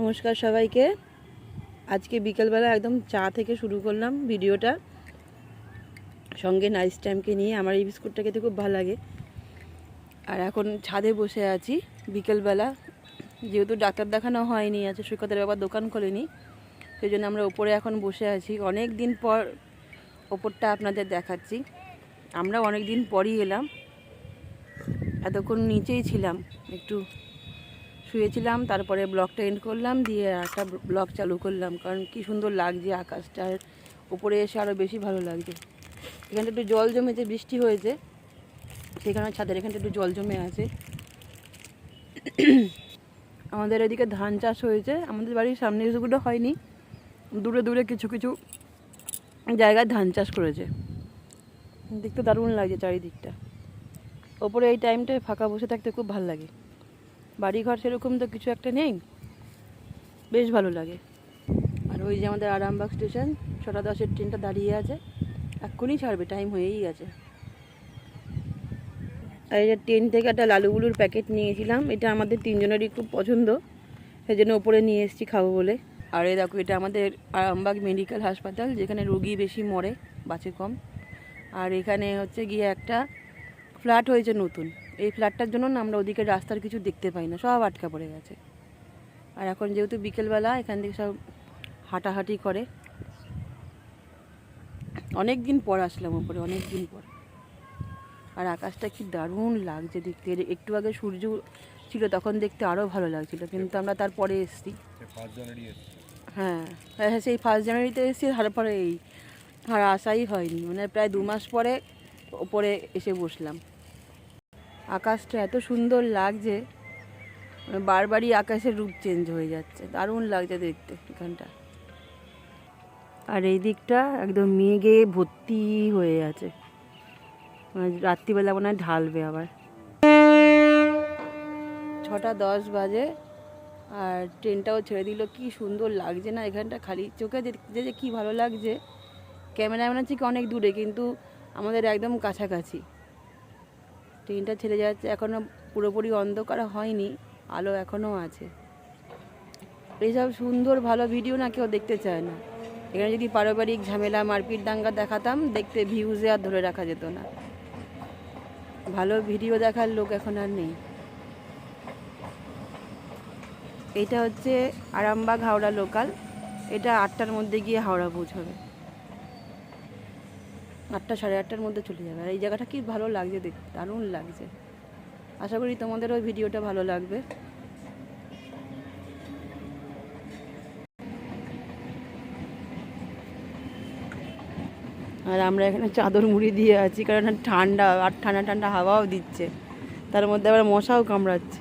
নমস্কার সবাইকে। আজকে বিকেলবেলা একদম চা থেকে শুরু করলাম ভিডিওটা। সঙ্গে নাইস টাইমকে নিয়ে আমার এই বিস্কুটটা খেতে খুব ভালো লাগে। আর এখন ছাদে বসে আছি বিকেলবেলা। যেহেতু ডাক্তার দেখানো হয়নি আছে সৈকতের ব্যাপার দোকান খোলেনি সেই জন্য আমরা ওপরে এখন বসে আছি। অনেক দিন পর ওপরটা আপনাদের দেখাচ্ছি। আমরা অনেক দিন পরই এলাম। এতক্ষণ নিচেই ছিলাম, একটু শুয়েছিলাম, তারপরে ব্লগটা এন্ড করলাম, দিয়ে একটা ব্লগ চালু করলাম। কারণ কি সুন্দর লাগছে আকাশটার উপরে এসে আরও বেশি ভালো লাগছে। এখানটা একটু জল জমেছে, বৃষ্টি হয়েছে। সেখানে ছাদের এখানটা একটু জল জমে আছে। আমাদের এদিকে ধান চাষ হয়েছে। আমাদের বাড়ির সামনে কিছুগুলো হয়নি। দূরে দূরে কিছু কিছু জায়গায় ধান চাষ করেছে। দেখতে দারুণ লাগছে চারিদিকটা। ওপরে এই টাইমটায় ফাঁকা বসে থাকতে খুব ভালো লাগে। বাড়িঘর সেরকম তো কিছু একটা নেই। বেশ ভালো লাগে। আর ওই যে আমাদের আরামবাগ স্টেশন, ছটা দশের ট্রেনটা দাঁড়িয়ে আছে। এক্ষুনি ছাড়বে টাইম হয়েই গেছে। আর এই যে ট্রেন থেকে একটা লালুগুলুর প্যাকেট নিয়েছিলাম, এটা আমাদের তিনজনেরই খুব পছন্দ। সেই জন্য ওপরে নিয়ে এসেছি খাব বলে। আর এই দেখো, এটা আমাদের আরামবাগ মেডিকেল হাসপাতাল, যেখানে রোগী বেশি মরে, বাঁচে কম। আর এখানে হচ্ছে গিয়ে একটা ফ্ল্যাট হয়েছে নতুন। এই ফ্ল্যাটটার জন্য না আমরা ওদিকে রাস্তার কিছু দেখতে পাই না সব আটকা পড়ে গেছে। আর এখন যেহেতু বিকেলবেলা এখান থেকে সব হাঁটাহাঁটি করে। অনেক দিন পর আসলাম ওপরে অনেক দিন পর। আর আকাশটা কি দারুণ লাগছে দেখতে। একটু আগে সূর্য ছিল তখন দেখতে আরও ভালো লাগছিল কিন্তু আমরা তারপরে এসেছি। হ্যাঁ হ্যাঁ হ্যাঁ, সেই ফার্স্ট জানুয়ারিতে এসেছি তারপরে এই। আর আসাই হয়নি মানে প্রায় দু মাস পরে ওপরে এসে বসলাম। আকাশটা এত সুন্দর লাগছে মানে বারবারই আকাশের রূপ চেঞ্জ হয়ে যাচ্ছে। দারুণ লাগছে দেখতে এখানটা। আর এই দিকটা একদম মেঘে ভর্তি হয়ে আছে। মানে রাত্রিবেলা মনে হয় ঢালবে আবার। ছটা দশ বাজে, আর ট্রেনটাও ছেড়ে দিল। কি সুন্দর লাগছে না এখানটা খালি চোখে দেখতে যে কি ভালো লাগছে। ক্যামেরায় মনে হচ্ছে কি অনেক দূরে, কিন্তু আমাদের একদম কাছাকাছি। ট্রেনটা ছেড়ে যাচ্ছে এখনও পুরোপুরি অন্ধকার হয়নি, আলো এখনও আছে। এইসব সুন্দর ভালো ভিডিও না কেউ দেখতে চায় না। এখানে যদি পারিবারিক ঝামেলা, মারপিট, দাঙ্গা দেখাতাম, দেখতে ভিউজে আর ধরে রাখা যেত না। ভালো ভিডিও দেখার লোক এখন আর নেই। এটা হচ্ছে আরামবাগ, হাওড়া লোকাল এটা আটটার মধ্যে গিয়ে হাওড়া পৌঁছবে। আটটা সাড়ে আটটার মধ্যে চলে যাবে। আর এই জায়গাটা কি ভালো লাগছে দেখতে দারুণ লাগছে। আশা করি তোমাদের ওই ভিডিওটা ভালো লাগবে। আর আমরা এখানে চাদর মুড়ি দিয়ে আছি, কারণ ঠান্ডা, আর ঠান্ডা ঠান্ডা হাওয়াও দিচ্ছে। তার মধ্যে আবার মশাও কামড়াচ্ছে।